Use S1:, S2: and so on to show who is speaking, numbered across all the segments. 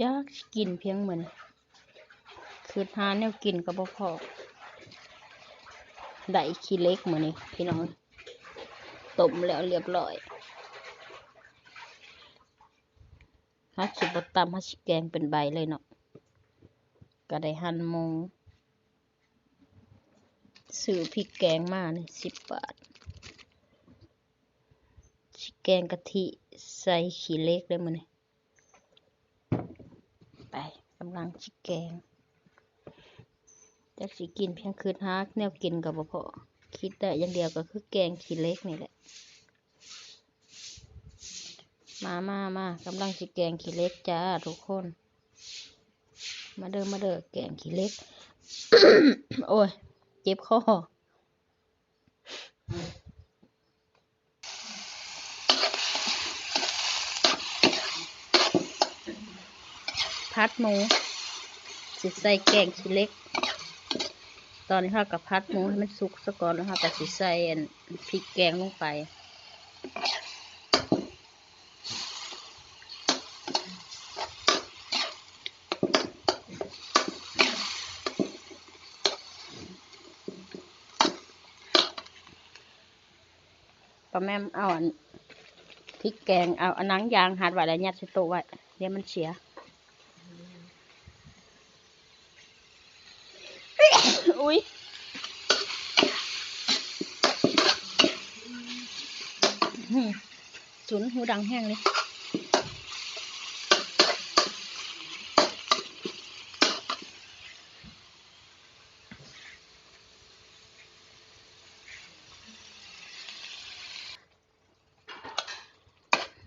S1: จักสิกินเพียงเหมือนคือหาแนวกินก็บ่พอได้ขี้เล็กเหมือนนี้พี่น้องต้มแล้วเรียบร้อยฮักสิบ่ตำฮักสิแกงเป็นใบเลยเนาะก็ได้หั่นมูซื้อพริกแกงมาเนี่10บบาทสิแกงกะทิใส่ขี้เล็กเลยมื้อนี้ ไปกำลังชิแกงจากสิกินเพียงคืนฮักแนวกินกับบ่พอคิดได้อย่างเดียวก็คือแกงขี้เล็กนี่แหละ มามามากำลังสิแกงขี้เล็กจ้าทุกคน มาเด้อมาเด้อแกงขี้เล็ก โอ้ย เจ็บคอ พัดหมูสิใส่แกงขี้เล็ก ตอนนี้เรากับพัดหมูให้มันสุกซะก่อนแล้วเราก็สิใส่พริกแกงลงไปป้าแม่มเอาอันพริกแกงเอาอันนังยางหัดไว้แล้วยัดใส่โต๊ะไว้เดี๋ยวมันเสีย อุ้ยสุนหูดังแห้งเลย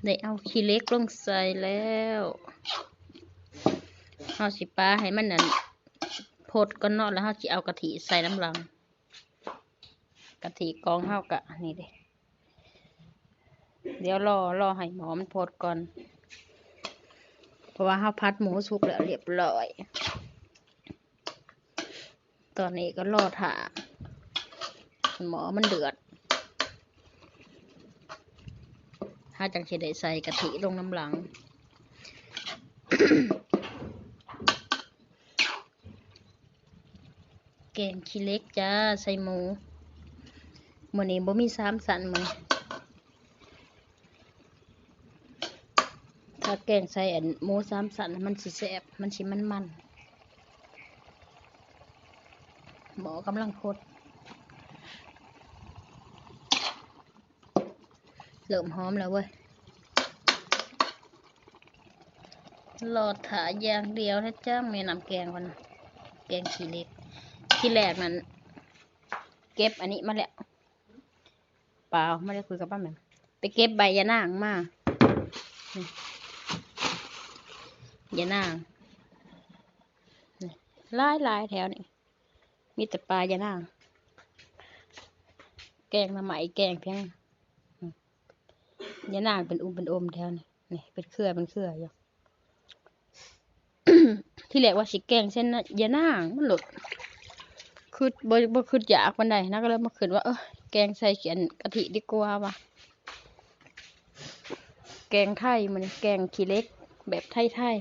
S1: ได้เอาขี้เล็กลงใส่แล้วเอาสิปลาให้มันนั่น ดก็นอนแล้วเฮาสิเอากะทิใส่น้ำลังกะทิกองเฮากะนี่เด้เดี๋ยวรอรอให้หมอมันพดก่อน เพราะว่าเฮาพัดหมูสุกแล้วเรียบร้อย ตอนนี้ก็รอถ่าหมอมันเดือดถ้าจังสิได้ใส่กะทิลงน้ำหลัง แกงขี้เล็กจ้าใส่หมูมื้อนี้บ่มีสามสันมือถ้าแกงใส่อันหมูสามสันมันสิแซ่บมันสิมันมันหมอกำลังโคตรเริ่มหอมแล้วเว้ยรอถาอย่างเดียวนะจ้าแม่นำแกงก่อนนะแกงขี้เล็ก ที่แรกนั้น เก็บอันนี้มาแล้วเปล่าไม่ได้คุยกับป้าแหม่มไปเก็บใบยะนางมายะนางลายลายแถวนี่มีแต่ปลายะนาง แกงมาใหม่แกงเพียงยะนางเป็นอุ้มเป็นอมแถวนี่นี่เป็นเครือเป็นเครืออยู่ที่แรกว่าสิแกงเส้นนะยะนางมันหลุด คือบ่บ่คืออยากมันใดนะก็เลยมาคิดว่าเออแกงใส่เขียนกะทิดีกว่าว่ะแกงไทยมันแกงขี้เล็กแบบไทย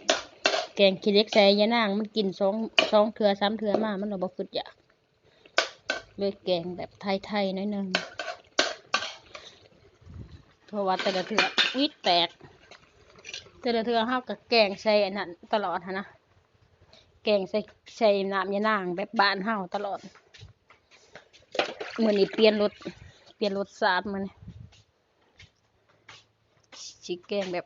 S1: ๆแกงขี้เล็กใส่ยะนางมันกินสองสองเถื่อสามเถื่อมามันเราบ่คืออยากเลยแกงแบบไทยๆน้อยนึงเพราะว่าแต่ละเถื่อวิดแตกแต่ละเทือเฮากับแกงใส่อันนั้นตลอดนะ แกงใส่ใส่น้ำยานางแบบบ้านเฮาตลอดมือนี้เปลี่ยนรสเปลี่ยนรสชาติมื้อนี้สิแกงแบบ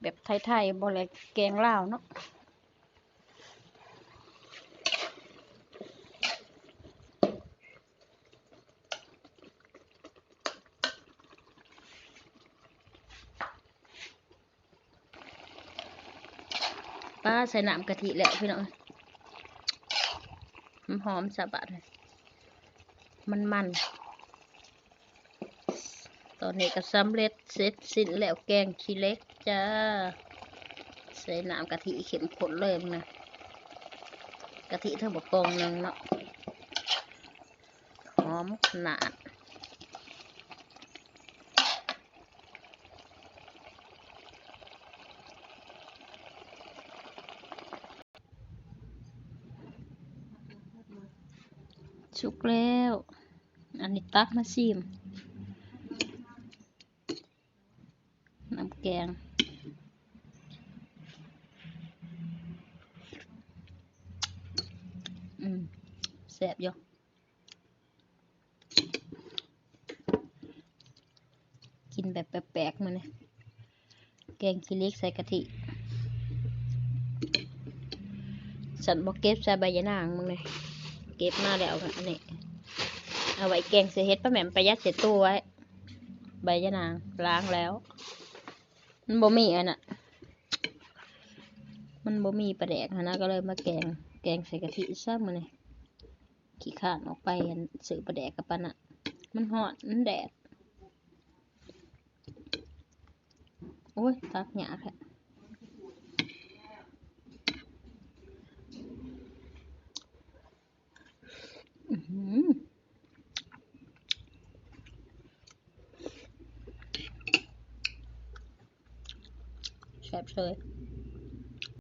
S1: แบบไทยๆบ่เลยแกงลาวเนาะ ป้าใส่น้ำกะทิแล้วพี่น้องหอมสะบัดเลยมันมันๆตอนนี้ก็สำเร็จเสร็จสิ้นแล้วแกงขี้เล็กจ้า ใส่น้ำกะทิเข้มข้นเลยนะกะทิเท่าบกกองหนึงเนาะหอมขนาด สุกแล้ว อันนี้ตักมาซิม น้ำแกง อืมแซ่บอยู่กินแบบแปลกๆมาเนี่ยแกงขี้เล็กใส่กะทิฉันบอกเก็บใส่ใบยะนางมึงเลย เก็บมาแล้วอันนี้เอาไว้แกงเสียเฮ็ดป้าแหม่มประยัดเสียตู้ไว้ ใบยะนางล้างแล้ว มันบ่มีอันน่ะ มันบ่มีปลาแดกนะก็เลยมาแกง แกงใส่กะทิซะมื้อนี้ขี้ข้านออกไปอันซื้อปลาแดกกับปานน่ะ มันฮอดมันแดด โอ้ยตักหยาแค่อื้อหือ แซ่บเลย